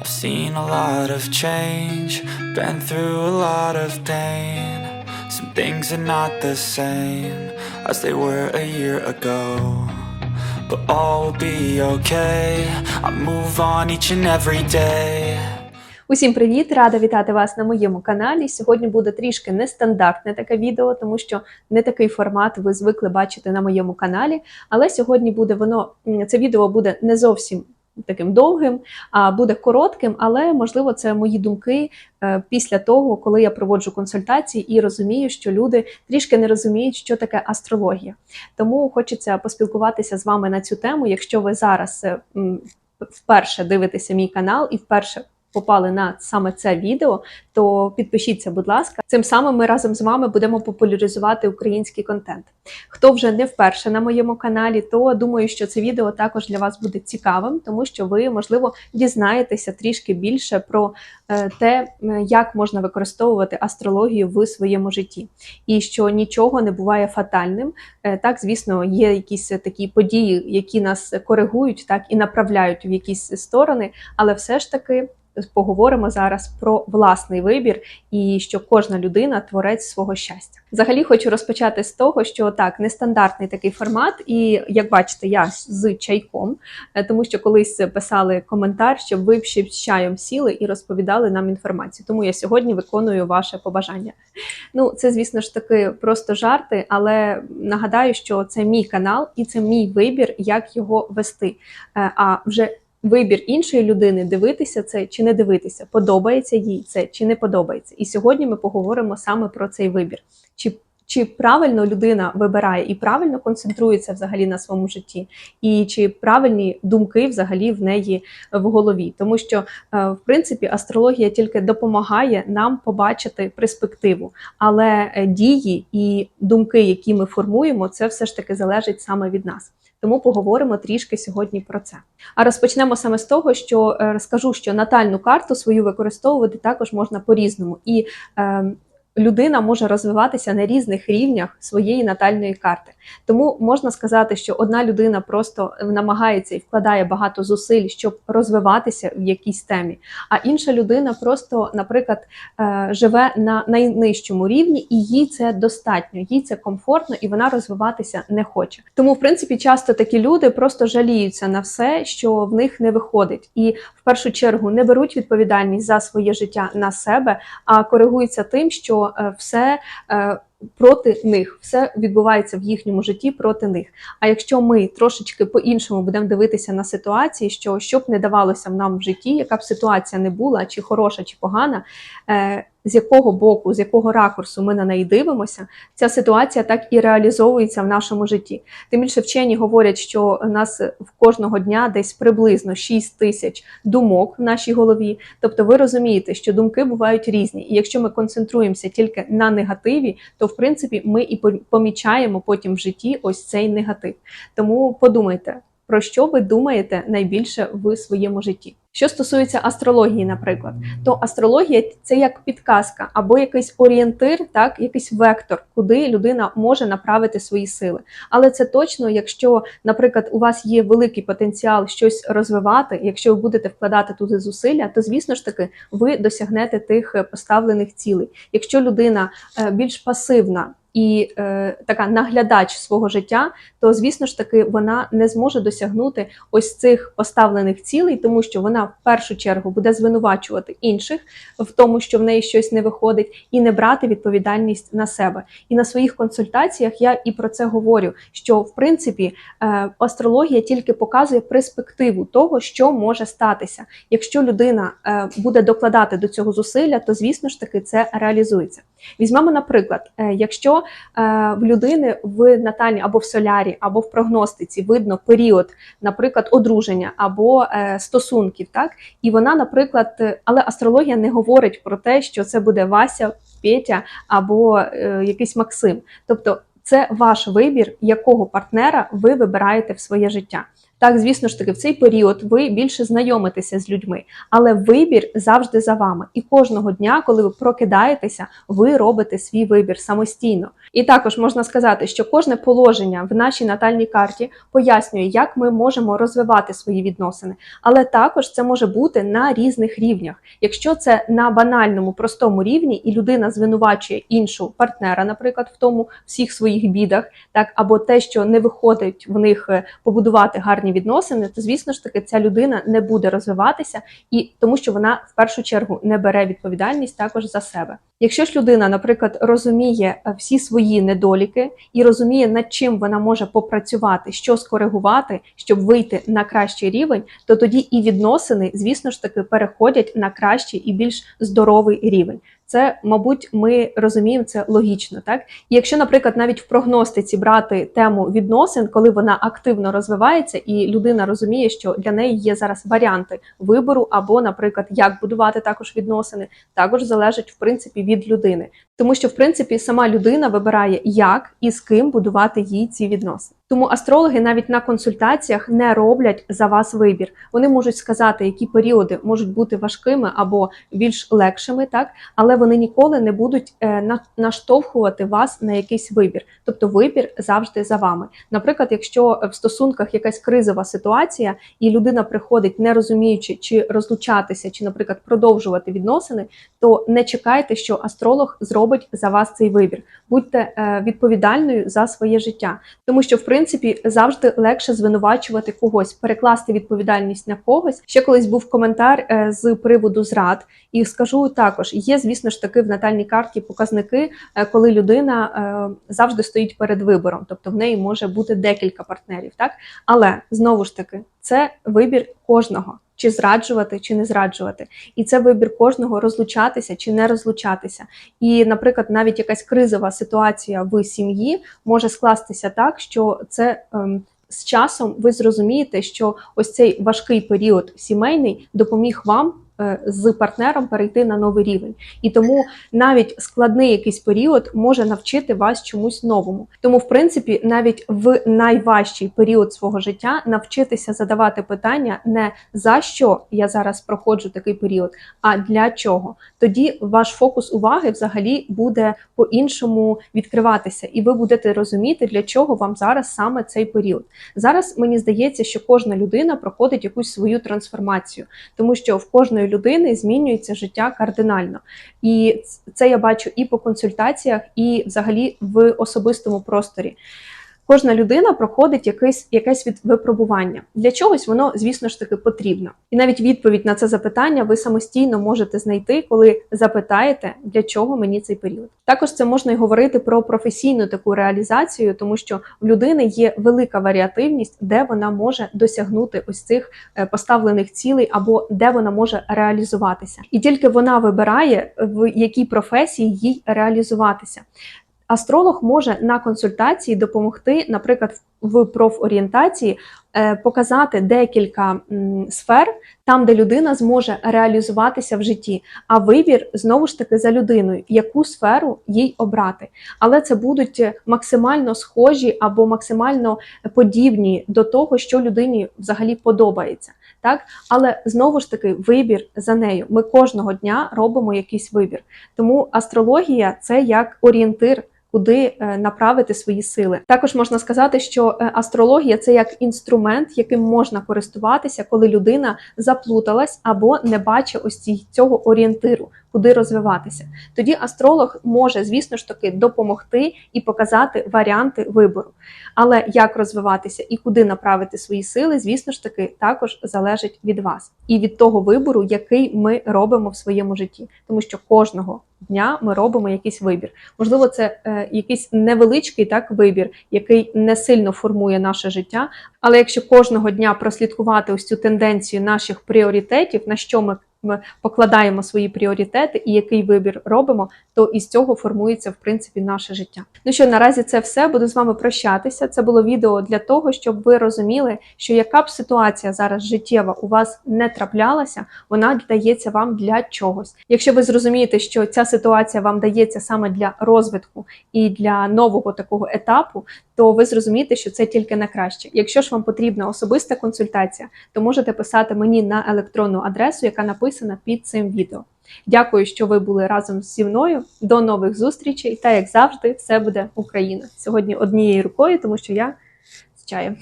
I've seen a lot of change, been through a lot of pain. Some things are not the same as they were a year ago. But all will be okay. I move on each and every day. Усім привіт! Рада вітати вас на моєму каналі. Сьогодні буде трішки нестандартне таке відео, тому що не такий формат ви звикли бачити на моєму каналі. Але сьогодні буде воно це відео буде не зовсім таким довгим, а буде коротким, але можливо це мої думки е, після того, коли я проводжу консультації і розумію, що люди трішки не розуміють, що таке астрологія. Тому хочеться поспілкуватися з вами на цю тему. Якщо ви зараз е, вперше дивитеся мій канал і вперше попали на саме це відео, то підпишіться, будь ласка. Цим самим ми разом з вами будемо популяризувати український контент. Хто вже не вперше на моєму каналі, то думаю, що це відео також для вас буде цікавим, тому що ви, можливо, дізнаєтеся трішки більше про е, те, як можна використовувати астрологію в своєму житті, і що нічого не буває фатальним. Е, Так, звісно, є якісь такі події, які нас коригують, так і направляють в якісь сторони, але все ж таки поговоримо зараз про власний вибір і що кожна людина творець свого щастя. Взагалі хочу розпочати з того, що так, нестандартний такий формат, і як бачите, я з чайком, е, тому що колись писали коментар, щоб ви з чаєм сіли і розповідали нам інформацію. Тому я сьогодні виконую ваше побажання. Ну, це, звісно ж таки, просто жарти, але нагадаю, що це мій канал і це мій вибір, як його вести. Е, А вже вибір іншої людини дивитися це чи не дивитися, подобається їй це чи не подобається. І сьогодні ми поговоримо саме про цей вибір. Чи чи правильно людина вибирає і правильно концентрується взагалі на своєму житті, і чи правильні думки взагалі в неї в голові, тому що е, в принципі астрологія тільки допомагає нам побачити перспективу, але е, дії і думки, які ми формуємо, це все ж таки залежить саме від нас. Тому поговоримо трішки сьогодні про це. А розпочнемо саме з того, що е, розкажу, що натальну карту свою використовувати також можна по-різному, і е, людина може розвиватися на різних рівнях своєї натальної карти. Тому можна сказати, що одна людина просто намагається і вкладає багато зусиль, щоб розвиватися в якійсь темі, а інша людина просто, наприклад, е, живе на найнижчому рівні, і їй це достатньо, їй це комфортно, і вона розвиватися не хоче. Тому, в принципі, часто такі люди просто жаліються на все, що в них не виходить, і в першу чергу не беруть відповідальність за своє життя на себе, а коригуються тим, що е, все. е, Проти них все відбувається в їхньому житті проти них. А якщо ми трошечки по-іншому будемо дивитися на ситуації, що щоб не давалося нам в житті, яка б ситуація не була, чи хороша, чи погана, е, з якого боку, з якого ракурсу ми на неї дивимося, ця ситуація так і реалізовується в нашому житті. Тим більше вчені говорять, що у нас в кожного дня десь приблизно 6 тисяч думок в нашій голові. Тобто, ви розумієте, що думки бувають різні, і якщо ми концентруємося тільки на негативі, то в принципі ми і помічаємо потім в житті ось цей негатив. Тому подумайте. Про що ви думаєте найбільше в своєму житті? Що стосується астрології, наприклад, то астрологія це як підказка або якийсь орієнтир, так якийсь вектор, куди людина може направити свої сили. Але це точно, якщо, наприклад, у вас є великий потенціал щось розвивати, якщо ви будете вкладати туди зусилля, то звісно ж таки ви досягнете тих поставлених цілей. Якщо людина е, більш пасивна і е, така наглядач свого життя, то звісно ж таки вона не зможе досягнути ось цих поставлених цілей, тому що вона в першу чергу буде звинувачувати інших в тому, що в неї щось не виходить, і не брати відповідальність на себе. І на своїх консультаціях я і про це говорю: що в принципі е, астрологія тільки показує перспективу того, що може статися. Якщо людина е, буде докладати до цього зусилля, то звісно ж таки це реалізується. Візьмемо, наприклад, е, якщо е, в людини в натальні або в солярі, або в прогностиці видно період, наприклад, одруження або е, стосунків, так і вона, наприклад, е, але астрологія не говорить про те, що це буде Вася, Петя або якийсь Максим. Тобто, це ваш вибір, якого партнера ви вибираєте в своє життя. Так, звісно ж таки, в цей період ви більше знайомитеся з людьми, але вибір завжди за вами. І кожного дня, коли ви прокидаєтеся, ви робите свій вибір самостійно. І також можна сказати, що кожне положення в нашій натальній карті пояснює, як ми можемо розвивати свої відносини, але також це може бути на різних рівнях. Якщо це на банальному простому рівні, і людина звинувачує іншу партнера, наприклад, в тому всіх своїх бідах, так або те, що не виходить в них е, побудувати гарні відносини, то звісно ж таки ця людина не буде розвиватися, і тому що вона в першу чергу не бере відповідальність також за себе. Якщо ж людина, наприклад, розуміє е, всі свої недоліки і розуміє, над чим вона може попрацювати, що скоригувати, щоб вийти на кращий рівень, то тоді і відносини, звісно ж таки, переходять на кращий і більш здоровий рівень. Це, мабуть, ми розуміємо це логічно, так і якщо, наприклад, навіть в прогностиці брати тему відносин, коли вона активно розвивається, і людина розуміє, що для неї є зараз варіанти вибору, або, наприклад, як будувати також відносини, також залежить в принципі від людини, тому що в принципі сама людина вибирає, як і з ким будувати їй ці відносини. Тому астрологи навіть на консультаціях не роблять за вас вибір. Вони можуть сказати, які періоди можуть бути важкими або більш легшими, так але вони ніколи не будуть е, наштовхувати вас на якийсь вибір. Тобто вибір завжди за вами. Наприклад, якщо в стосунках якась кризова ситуація, і людина приходить, не розуміючи, чи розлучатися, чи, наприклад, продовжувати відносини, то не чекайте, що астролог зробить за вас цей вибір. Будьте е, відповідальною за своє життя, тому що в принципі завжди легше звинувачувати когось, перекласти відповідальність на когось. Ще колись був коментар е, з приводу зрад, і скажу також: є, звісно ж таки, в натальній карті показники, е, коли людина е, завжди стоїть перед вибором, тобто в неї може бути декілька партнерів, так але знову ж таки, це вибір кожного. Чи зраджувати, чи не зраджувати, і це вибір кожного розлучатися чи не розлучатися. І, наприклад, навіть якась кризова ситуація в сім'ї може скластися так, що це ем, з часом ви зрозумієте, що ось цей важкий період сімейний допоміг вам з партнером перейти на новий рівень. І тому навіть складний якийсь період може навчити вас чомусь новому. Тому, в принципі, навіть в найважчий період свого життя навчитися задавати питання не за що я зараз проходжу такий період, а для чого. Тоді ваш фокус уваги взагалі буде по-іншому відкриватися, і ви будете розуміти, для чого вам зараз саме цей період. Зараз мені здається, що кожна людина проходить якусь свою трансформацію, тому що в кожної людини змінюється життя кардинально. І це я бачу і по консультаціях, і взагалі в особистому просторі. Кожна людина проходить якесь, якесь від випробування. Для чогось воно, звісно ж таки, потрібно. І навіть відповідь на це запитання ви самостійно можете знайти, коли запитаєте, для чого мені цей період. Також це можна й говорити про професійну таку реалізацію, тому що в людини є велика варіативність, де вона може досягнути ось цих е, поставлених цілей, або де вона може реалізуватися. І тільки вона вибирає, в якій професії їй реалізуватися. Астролог може на консультації допомогти, наприклад, в профорієнтації е, показати декілька сфер, там, де людина зможе реалізуватися в житті. А вибір знову ж таки за людиною, яку сферу їй обрати. Але це будуть максимально схожі або максимально подібні до того, що людині взагалі подобається. Так, але знову ж таки вибір за нею. Ми кожного дня робимо якийсь вибір. Тому астрологія це як орієнтир. Куди е, направити свої сили, також можна сказати, що е, астрологія це як інструмент, яким можна користуватися, коли людина заплуталась або не бачить ось цього орієнтиру, куди розвиватися. Тоді астролог може, звісно ж таки, допомогти і показати варіанти вибору. Але як розвиватися і куди направити свої сили, звісно ж таки, також залежить від вас і від того вибору, який ми робимо в своєму житті, тому що кожного дня ми робимо якийсь вибір. Можливо, це е, якийсь невеличкий так вибір, який не сильно формує наше життя. Але якщо кожного дня прослідкувати ось цю тенденцію наших пріоритетів, на що ми ми покладаємо свої пріоритети і який вибір робимо, то із цього формується в принципі наше життя. Ну що наразі це все. Буду з вами прощатися. Це було відео для того, щоб ви розуміли, що яка б ситуація зараз життєва у вас не траплялася, вона дається вам для чогось. Якщо ви зрозумієте, що ця ситуація вам дається саме для розвитку і для нового такого етапу, то ви зрозумієте, що це тільки на краще. Якщо ж вам потрібна особиста консультація, то можете писати мені на електронну адресу, яка написана під цим відео. Дякую, що ви були разом зі мною. До нових зустрічей. Та як завжди, все буде Україна. Сьогодні однією рукою, тому що я з чаєм.